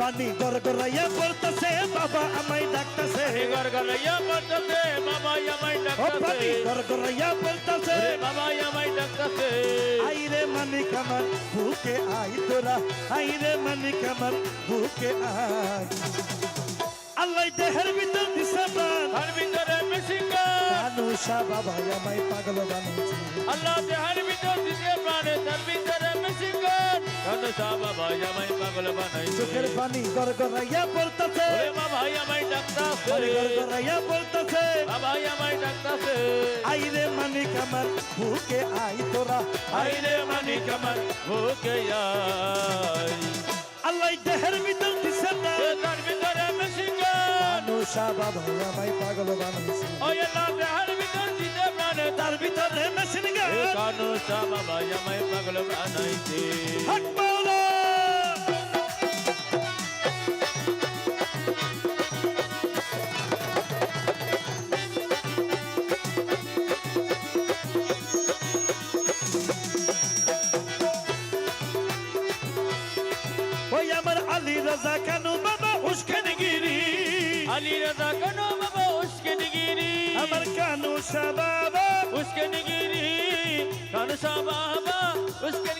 পানি গড়গড়াইয়া পড়তেছে বাবা আমায় ডাকতেছে। ঘরাইয়া পড়তেছে বাবা আমায় ডাকতেছে। পানি গড়গড়াইয়া পড়তেছে। বাবা আমায় ডাকতেছে। আইরে মানিক আমার বুকে আই তোরা আইরে মানিক আমার বুকে আই আল্লাহ দেহের ভিতর দিশা তার ভিতরে মানুষা বাবা আমায় পাগল বানিয়েছে। আল্লাহ দেহার ভিতর দিতে প্রাণে তার ভিতরে মেশিন গান বাবা আমায় পাগল বানাইছে চোখের পানি গড়গড়াইয়া পড়তেছে। বাবা আমায় ডাকতেছে। গড়গড়াইয়া পড়তেছে। বাবা আমায় ডাকতেছে। আইরে মানিক আমার বুকে আই তোরা। আইরে মানিক আমার ভুকে আই বাবা আমায় পাগল বানিয়েছে ওই আল্লাহ দেহার ভিতর দিতে প্রাণে তার ভিতরে মেশিন গান কানু সা বাবা আমায় পাগল বানাইছে হক মাওলা ওই আমার আলী রাজা কানু বাবা উস্কান গিরি আলী রাজা কানু বাবা উসকে নিগিরি আমার কানু শাহ বাবা উসকে নিগিরি কানু সা বাবা উসকে নিগিরি কানু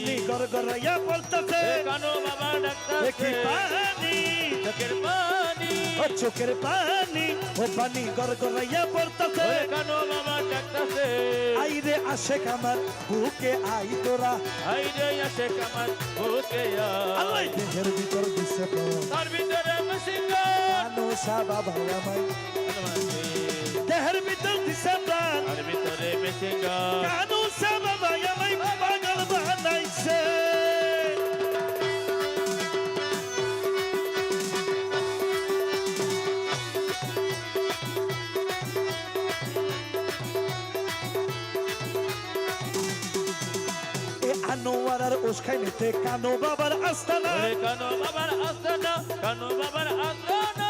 পানি গড়গড়াইয়া পড়তেছে কানু বাবা ডাক্তার দেখি পানি চোখের পানি ও চোখের পানি ও পানি গড়গড়াইয়া ওরে কানু বাবা ডাক্তার আইরে আসে আমার বুকে আই তোরা আই রে আসে কামার ভুকে আল্লাহ দেহের ভিতর দিছে তার ভিতরে মেশিন কানু শাহ বাবা আমায় দেহের ভিতর দিছে তার ভিতরে মেশিন আর ওসখাই নিতে কানু বাবার আস্তানা। কানু বাবার আস্তানা কানু বাবার আস্তানা।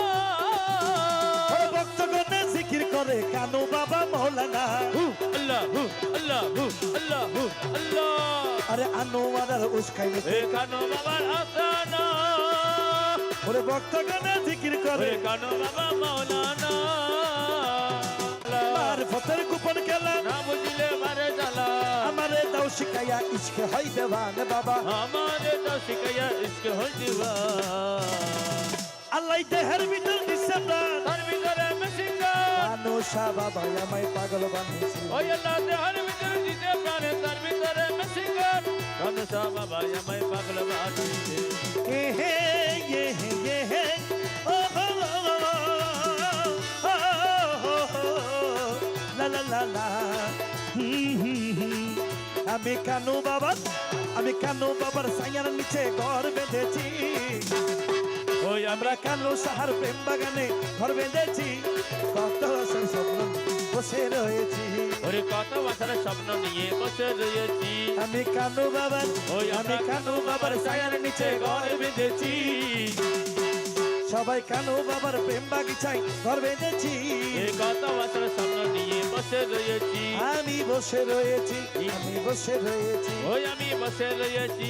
ভক্তগণে জিকির করে কানু বাবা মৌলানা। হু আল্লাহ হু আল্লাহ হু আল্লাহ হু আল্লাহ। আরে আনোয়ার আর ওসখাই নিতে কানু বাবার আস্তানা। ওরে ভক্তগণে জিকির করে কানু বাবা মাওলানা আর ফতের গোপন খেলা। শিখাইয়া ইচকে হয় দেওয়ান বাবা আমারে তো শিখাইয়া ইসকে হল দিবা আল্লাহ দেহের ভিতর দিছে প্রাণ তার ভিতরে কানু শাহ বাবা আমায় পাগল বানিয়েছে ওই আল্লাহ দেহার ভিতরে দিতে প্রাণে তার ভিতরে কানু সা বাবা আমায় পাগল এ হে আমি কানু বাবার আমি কানু বাবার সাইয়ার নিচে ঘর বেঁধেছি? ওই আমরা কানু সাহার প্রেম বাগানে ঘর বেঁধেছি? কত বছর স্বপ্ন বসে রয়েছি। ওরে কত বছর স্বপ্ন নিয়ে বসে রয়েছি। আমি কানু বাবার ওই আমি কানু বাবার সায়ার নিচে ঘর বেঁধেছি? সবাই কানো বাবার প্রেম বাগিচায় ঘর বেঁধেছি। গত কত বছর স্বপ্ন নিয়ে বসে রয়েছি। আমি বসে রয়েছি আমি বসে রয়েছি। ওই আমি বসে রয়েছি।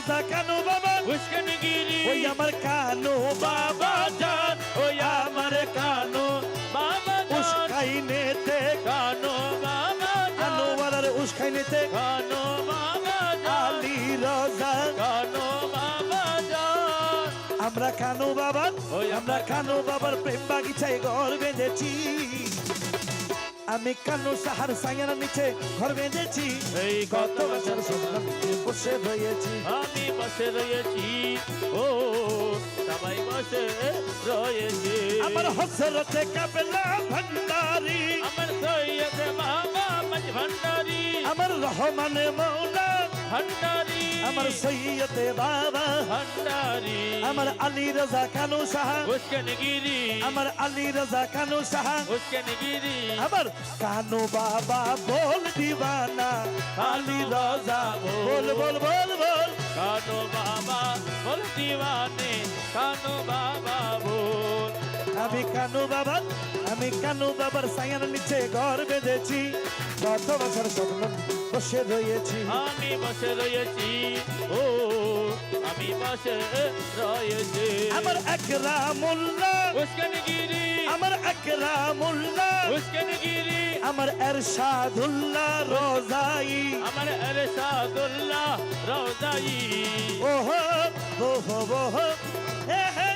রাজা কানু বাবা? উস্কনগিরি ওই আমার কানু বাবা জান ওই আমার কানো বাবা উস্কাইনেতে কানো বাবা জান। আনোয়ার উস্কাইনেতে কানো বাবা আলী রাজা। কানো বাবা আমরা কানু বাবার ওই আমরা কানু বাবার প্রেম বাগিচায় ঘর বেঁধেছি। আমি কানু সাহার সাঙ্গের নিচে ঘর বেঁধেছি? এই কত বছর স্বপ্ন বসে রয়েছি। আমি বসে রয়েছি ও সবাই বসে রয়েছি। আমার হসরতে কাবেলা ভান্ডারি। আমার সৈয়দ বাবা মজ ভান্ডারি। আমার রহমানে মৌলা ভান্ডারি আমার সৈয়দে বাবা ভান্ডারি আমার আলী রাজা কানু সাহা উস্কেন গিরি আমার আলী রাজা কানু সাহা উস্কেন গিরি আমার কানু বাবা বল দিবানা আলী রাজা বল বল বল বল কানো বাবা বল দিওয়ানে কানো বাবা বল আমি কানু বাবা আমি কানু বাবার সায়ার নিচে ঘর বেঁধেছি। গত বছর স্বপ্ন বসে রয়েছি। আমি বসে রয়েছি ও আমি বসে রয়েছি। আমার একরা মোল্লা উস্কেন গিরি আমার একরা মোল্লা উস্কেন গিরি আমার এরশাদুল্লাহ রোজাই। আমার এরশাদুল্লাহ রওজাই ওহো ওহো ওহো হে হে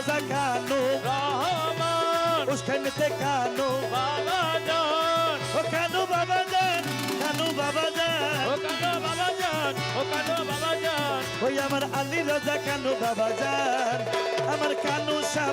রাজা কানু রহমান উস্কানিতে কানু বাবা জান ও কানু বাবা জান কানু বাবা জান ও কানো বাবা জান ও কানো বাবা জান ওই আমার আলী রাজা কানু বাবা জান আমার কানু শাহ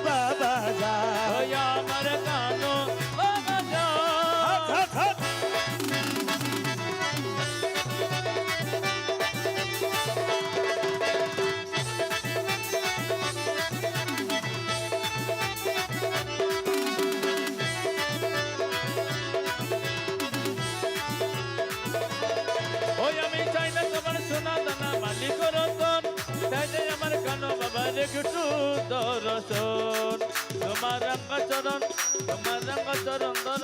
দর্শন তোমার রঙ্গ চরণ তোমার রঙ্গ চরণ দর্শন